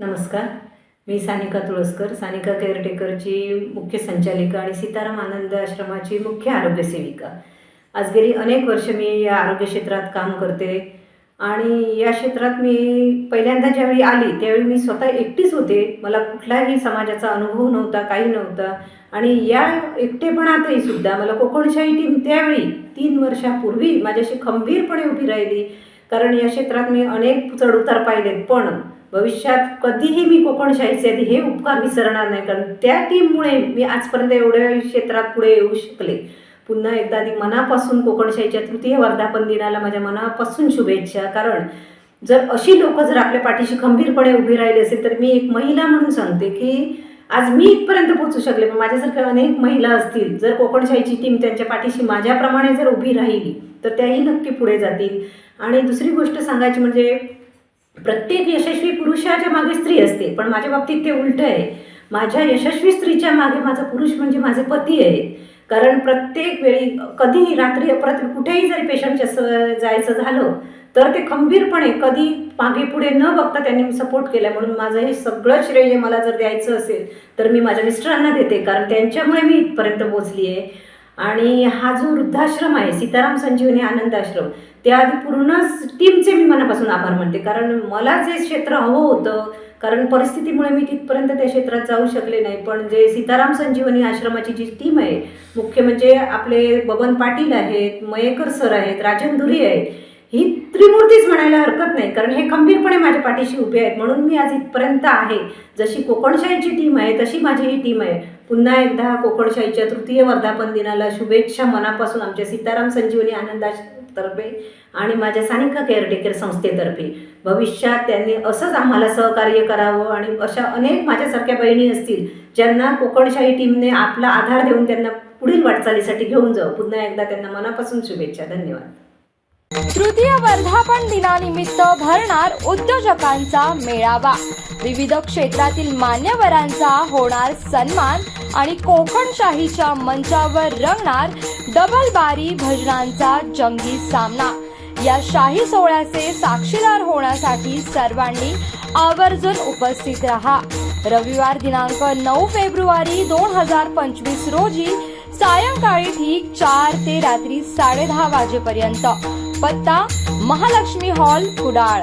नमस्कार. मी सानिका तुळसकर सानिका केअरटेकरची मुख्य संचालिका आणि सीताराम आनंद आश्रमाची मुख्य आरोग्य सेविका. आज गेली अनेक वर्ष मी या आरोग्य क्षेत्रात काम करते आणि या क्षेत्रात मी पहिल्यांदा ज्यावेळी आली त्यावेळी मी स्वतः एकटीच होते. मला कुठलाही समाजाचा अनुभव नव्हता काही नव्हता आणि या एकटेपणातही सुद्धा मला कोकणशाही टीम त्यावेळी तीन वर्षापूर्वी माझ्याशी खंबीरपणे उभी राहिली. कारण या क्षेत्रात मी अनेक चढउतार पाहिलेत पण भविष्यात कधीही मी कोकणशाहीचे आधी हे उपकार विसरणार नाही कारण त्या टीममुळे मी आजपर्यंत एवढ्या क्षेत्रात पुढे येऊ शकले. पुन्हा एकदा आधी मनापासून कोकणशाहीच्या तृतीय वर्धापन दिनाला माझ्या मनापासून शुभेच्छा. कारण जर अशी लोक जर आपल्या पाठीशी खंबीरपणे उभी राहिली असेल तर मी एक महिला म्हणून सांगते की आज मी इथपर्यंत पोहोचू शकले पण माझ्यासारख्या अनेक महिला असतील जर कोकणशाहीची टीम त्यांच्या पाठीशी माझ्याप्रमाणे जर उभी राहिली तर त्याही नक्की पुढे जातील. आणि दुसरी गोष्ट सांगायची म्हणजे प्रत्येक यशस्वी पुरुषाच्या मागे स्त्री असते पण माझ्या बाबतीत ते उलट आहे. माझ्या यशस्वी स्त्रीच्या मागे माझा पुरुष म्हणजे माझे पती आहेत कारण प्रत्येक वेळी कधीही रात्री अपरात्री कुठेही जरी पेशंटच्या स जायचं झालं तर ते खंबीरपणे कधी मागे पुढे न बघता त्यांनी सपोर्ट केला. म्हणून माझं हे सगळं श्रेय मला जर द्यायचं असेल तर मी माझ्या मिस्टरांना देते कारण त्यांच्यामुळे मी इथपर्यंत पोचली आहे. आणि हा जो वृद्धाश्रम आहे सीताराम संजीवनी आनंद आश्रम त्याआधी पूर्ण टीमचे मनापासून आभार मानते. कारण मला जे क्षेत्र हवं होतं कारण परिस्थितीमुळे मी तिथपर्यंत त्या क्षेत्रात जाऊ शकले नाही. पण जे सीताराम संजीवनी आश्रमाची जी टीम आहे मुख्य म्हणजे आपले बबन पाटील आहेत मयेकर सर आहेत राजन धुरी आहेत ही त्रिमूर्तीच म्हणायला हरकत नाही. कारण हे खंबीरपणे माझ्या पाठीशी उभे आहेत. म्हणून मी आज इथपर्यंत आहे. जशी कोकणशाहीची टीम आहे तशी माझी ही टीम आहे. पुन्हा एकदा कोकणशाहीच्या तृतीय वर्धापन दिनाला शुभेच्छा मनापासून आमच्या सीताराम संजीवनी आनंदा तर्फे आणि माझ्या सानिका केअरटेकर संस्थेतर्फे. भविष्यात त्यांनी असंच आम्हाला सहकार्य करावं आणि अशा अनेक माझ्यासारख्या बहिणी असतील ज्यांना कोकणशाही टीमने आपला आधार देऊन त्यांना पुढील वाटचालीसाठी घेऊन जाऊ पुन्हा एकदा त्यांना मनापासून शुभेच्छा. धन्यवाद. तृतीय वर्धापन दिनानिमित्त भरणार उद्योजकांचा मेळावा. विविध क्षेत्रातील मान्यवरांचा होणार सन्मान आणि कोकणशाहीच्या मंचावर रंगणार डबल बारी भजनांचा जंगी सामना. या शाही सोहळ्याचे साक्षीदार होण्यासाठी सर्वांनी आवर्जून उपस्थित रहा. रविवार दिनांक नऊ फेब्रुवारी दोन हजार पंचवीस रोजी सायंकाळी ठीक चार ते रात्री साडेदहा वाजेपर्यंत. पत्ता महालक्ष्मी हॉल कुडाळ.